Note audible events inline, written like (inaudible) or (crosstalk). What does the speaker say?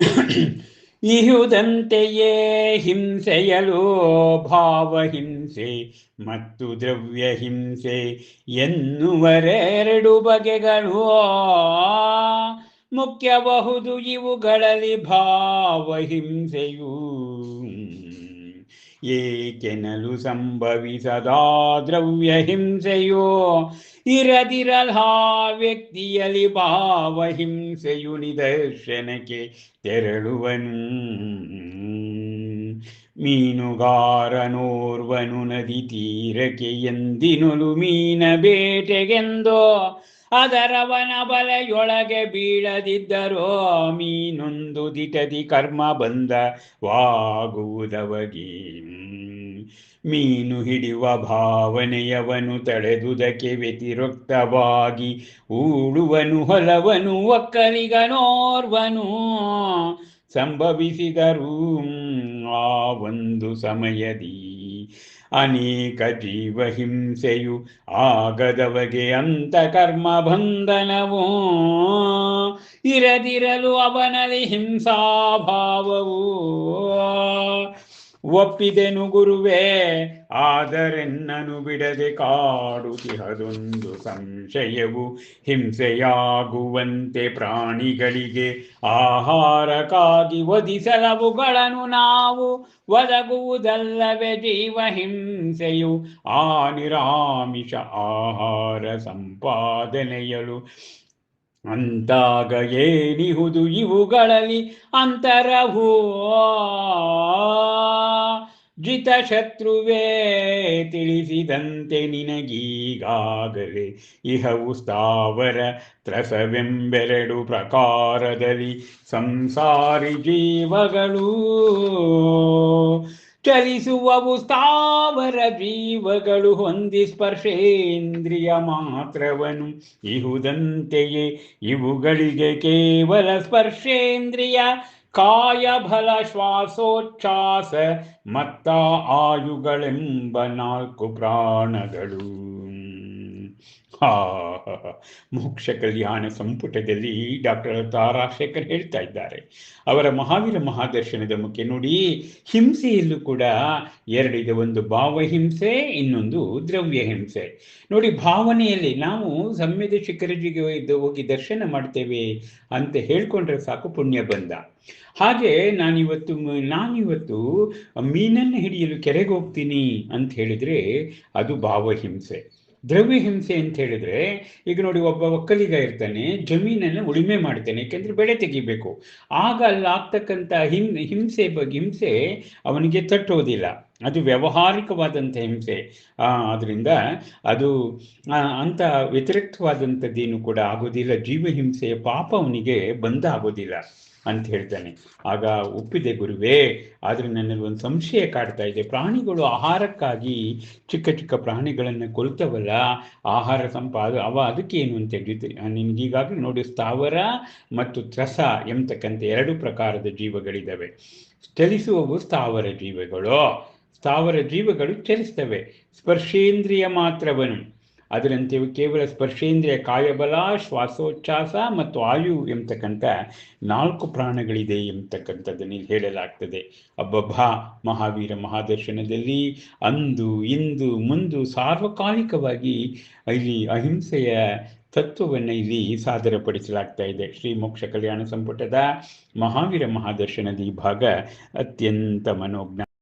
(coughs) ಇಹುದಂತೆಯೇ ಹಿಂಸೆಯಲು ಭಾವಹಿಂಸೆ ಮತ್ತು ದ್ರವ್ಯ ಹಿಂಸೆ ಎನ್ನುವರೆರಡು ಬಗೆಗಳು. ಮುಖ್ಯಬಹುದು ಇವುಗಳಲ್ಲಿ ಭಾವಹಿಂಸೆಯು. ಏಕೆನಲು ಸಂಭವಿಸದಾ ದ್ರವ್ಯ ಹಿಂಸೆಯೋ ಇರದಿರಲ ವ್ಯಕ್ತಿಯಲ್ಲಿ ಭಾವಹಿಂಸೆಯು ನಿದರ್ಶನಕ್ಕೆ ತೆರಳುವನು. ಮೀನುಗಾರನೋರ್ವನು ನದಿ ತೀರಕ್ಕೆ ಎಂದಿನೊಲು ಮೀನ ಬೇಟೆಗೆಂದೋ ಅದರವನ ಬಲೆಯೊಳಗೆ ಬೀಳದಿದ್ದರೋ ಮೀನೊಂದು ದಿಟದಿ ಕರ್ಮ ಬಂದ ವಾಗುವುದವಗಿ. ಮೀನು ಹಿಡಿಯುವ ಭಾವನೆಯವನು ತಳೆದುದಕ್ಕೆ ವ್ಯತಿರಿಕ್ತವಾಗಿ ಊಳುವನು, ಹೊಲವನು, ಒಕ್ಕಲಿಗನೋರ್ವನು ಸಂಭವಿಸಿದರೂ ಆ ಒಂದು ಸಮಯದಿ ಅನೇಕ ಜೀವ ಹಿಂಸೆಯು ಆಗದವಗೆ ಅಂತ ಕರ್ಮ ಬಂಧನವು ಇರದಿರಲು ಅವನಲ್ಲಿ ಹಿಂಸಾಭಾವವು ಒಪ್ಪಿದೆನು ಗುರುವೇ, ಆದರೆನ್ನನು ಬಿಡದೆ ಕಾಡುತ್ತಿಹದೊಂದು ಸಂಶಯವು ಹಿಂಸೆಯಾಗುವಂತೆ ಪ್ರಾಣಿಗಳಿಗೆ ಆಹಾರಕ್ಕಾಗಿ ಒದಿಸಲವುಗಳನ್ನು ನಾವು ಒದಗುವುದಲ್ಲವೇ ಜೀವ ಹಿಂಸೆಯು. ಆ ನಿರಾಮಿಷ ಆಹಾರ ಸಂಪಾದನೆಯಲು ಅಂತಾಗ ಏನಿಹುದು ಇವುಗಳಲ್ಲಿ ಅಂತರವೂ. ಜಿತ ಶತ್ರುವೇ ತಿಳಿಸಿದಂತೆ ನಿನಗೀಗಾಗಲೇ ಇಹವು ಸ್ಥಾವರ ತ್ರಸವೆಂಬೆರಡು ಪ್ರಕಾರದಲ್ಲಿ ಸಂಸಾರಿ ಜೀವಗಳು ಚಲಿಸುವವು ಸ್ಥಾವರ ಜೀವಗಳು ಹೊಂದಿ ಸ್ಪರ್ಶೇಂದ್ರಿಯ ಮಾತ್ರವನು ಇಹುದಂತೆಯೇ ಇವುಗಳಿಗೆ ಕೇವಲ ಸ್ಪರ್ಶೇಂದ್ರಿಯ ಕಾಯಬಲ ಶ್ವಾಸೋಚ್ಛ್ವಾಸ ಮತ್ತ ಆಯುಗಳೆಂಬ ನಾಲ್ಕು ಪ್ರಾಣಗಳು. ಹಾ ಮೋಕ್ಷ ಕಲ್ಯಾಣ ಸಂಪುಟದಲ್ಲಿ ಡಾಕ್ಟರ್ ತಾರಾಶೇಖರ್ ಹೇಳ್ತಾ ಇದ್ದಾರೆ. ಅವರ ಮಹಾವೀರ ಮಹಾದರ್ಶನದ ಮುಖ್ಯ ನೋಡಿ ಹಿಂಸೆಯಲ್ಲೂ ಕೂಡ ಎರಡಿದೆ ಒಂದು ಭಾವಹಿಂಸೆ, ಇನ್ನೊಂದು ದ್ರವ್ಯ ಹಿಂಸೆ ನೋಡಿ ಭಾವನೆಯಲ್ಲಿ ನಾವು ಸಮ್ಯದ ಶಿಖರಜಿಗೆ ಹೋಗಿ ದರ್ಶನ ಮಾಡ್ತೇವೆ ಅಂತ ಹೇಳ್ಕೊಂಡ್ರೆ ಸಾಕು ಪುಣ್ಯ ಬಂದ. ಹಾಗೆ ನಾನಿವತ್ತು ನಾನಿವತ್ತು ಮೀನನ್ನು ಹಿಡಿಯಲು ಕೆರೆಗೆ ಹೋಗ್ತೀನಿ ಅಂತ ಹೇಳಿದ್ರೆ ಅದು ಭಾವಹಿಂಸೆ. ದ್ರವ್ಯ ಹಿಂಸೆ ಅಂತ ಹೇಳಿದ್ರೆ, ಈಗ ನೋಡಿ ಒಬ್ಬ ಒಕ್ಕಲಿಗ ಇರ್ತಾನೆ, ಜಮೀನನ್ನು ಉಳಿಮೆ ಮಾಡ್ತಾನೆ ಯಾಕೆಂದ್ರೆ ಬೆಳೆ ತೆಗಿಬೇಕು. ಆಗ ಅಲ್ಲಿ ಆಗ್ತಕ್ಕಂಥ ಹಿಂ, ಹಿಂಸೆ ಬಗ್ಗೆ ಹಿಂಸೆ ಅವನಿಗೆ ತಟ್ಟೋದಿಲ್ಲ. ಅದು ವ್ಯಾವಹಾರಿಕವಾದಂಥ ಹಿಂಸೆ. ಅದರಿಂದ ಅದು ಅಂತ ವ್ಯತಿರಿಕ್ತವಾದಂಥದ್ದೇನು ಕೂಡ ಆಗೋದಿಲ್ಲ. ಜೀವಹಿಂಸೆಯ ಪಾಪ ಅವನಿಗೆ ಬಂದ ಆಗೋದಿಲ್ಲ ಅಂತ ಹೇಳ್ತಾನೆ. ಆಗ ಒಪ್ಪಿದೆ ಗುರುವೇ, ಆದರೆ ನನ್ನಲ್ಲಿ ಒಂದು ಸಂಶಯ ಕಾಡ್ತಾ ಇದೆ. ಪ್ರಾಣಿಗಳು ಆಹಾರಕ್ಕಾಗಿ ಚಿಕ್ಕ ಚಿಕ್ಕ ಪ್ರಾಣಿಗಳನ್ನು ಕೊಲ್ತವಲ್ಲ, ಆಹಾರ ಸಂಪಾದ, ಅವ ಅದಕ್ಕೇನು ಅಂತ ಹೇಳಿದ್ರೆ ನಿನ್ಗೀಗಾಗಲೇ ನೋಡಿ, ಸ್ಥಾವರ ಮತ್ತು ತ್ರಸ ಎಂಬತಕ್ಕಂಥ ಎರಡು ಪ್ರಕಾರದ ಜೀವಗಳಿದ್ದಾವೆ. ಚಲಿಸುವವು ಸ್ಥಾವರ ಜೀವಗಳು. ಸ್ಥಾವರ ಜೀವಗಳು ಚಲಿಸ್ತವೆ. ಸ್ಪರ್ಶೇಂದ್ರಿಯ ಮಾತ್ರವನು. ಅದರಂತೆ ಕೇವಲ ಸ್ಪರ್ಶೇಂದ್ರಿಯ ಕಾಯಬಲ, ಶ್ವಾಸೋಚ್ಛಾಸ ಮತ್ತು ಆಯು ಎಂಬತಕ್ಕಂಥ ನಾಲ್ಕು ಪ್ರಾಣಗಳಿದೆ ಎಂಬತಕ್ಕಂಥದ್ದನ್ನು ಹೇಳಲಾಗ್ತದೆ. ಅಬ್ಬಬ್ಬ, ಮಹಾವೀರ ಮಹಾದರ್ಶನದಲ್ಲಿ ಅಂದು, ಇಂದು, ಮುಂದು ಸಾರ್ವಕಾಲಿಕವಾಗಿ ಇಲ್ಲಿ ಅಹಿಂಸೆಯ ತತ್ವವನ್ನು ಇಲ್ಲಿ ಸಾದರಪಡಿಸಲಾಗ್ತಾ ಇದೆ. ಶ್ರೀ ಮೋಕ್ಷ ಕಲ್ಯಾಣ ಸಂಪುಟದ ಮಹಾವೀರ ಮಹಾದರ್ಶನದ ಈ ಭಾಗ ಅತ್ಯಂತ ಮನೋಜ್ಞ